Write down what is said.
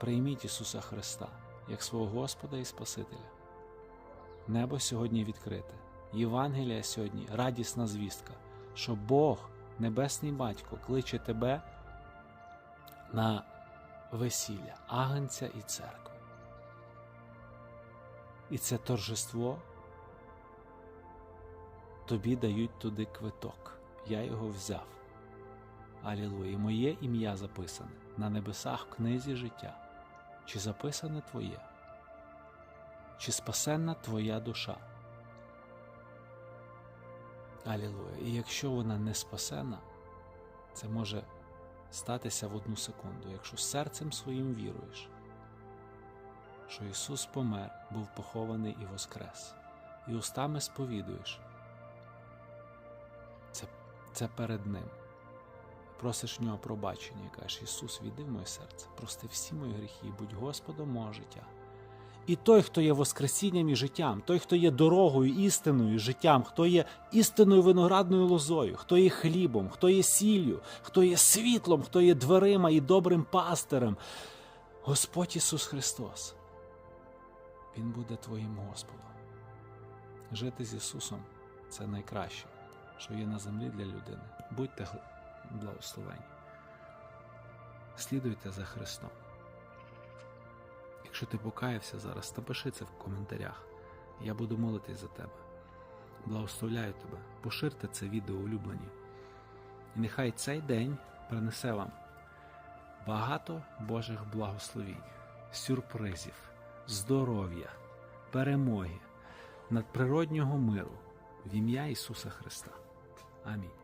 прийміть Ісуса Христа як свого Господа і Спасителя. Небо сьогодні відкрите. Євангелія сьогодні радісна звістка, що Бог, Небесний Батько, кличе тебе на весілля, агнця і церкву. І це торжество тобі дають туди квиток. Я його взяв. Алілуя. Моє ім'я записане на небесах в книзі життя. Чи записане твоє? Чи спасенна твоя душа? Алілуя. І якщо вона не спасена, це може статися в одну секунду, якщо серцем своїм віруєш, що Ісус помер, був похований і воскрес, і устами сповідуєш. Це, це перед Ним. Просиш в нього пробачення і кажеш, Ісус, війди в моє серце, прости всі мої гріхи, і будь Господом мого життя. І той, хто є Воскресінням і життям, той, хто є дорогою, істиною, життям, хто є істинною виноградною лозою, хто є хлібом, хто є сіллю, хто є світлом, хто є дверима і добрим пастирем. Господь Ісус Христос. Він буде твоїм Господом. Жити з Ісусом це найкраще, що є на землі для людини. Будьте благословені. Слідуйте за Христом. Якщо ти покаявся зараз, напиши це в коментарях. Я буду молитись за тебе. Благословляю тебе. Поширте це відео улюблені. І нехай цей день принесе вам багато Божих благословінь, сюрпризів, здоров'я, перемоги, надприроднього миру в ім'я Ісуса Христа. Амінь.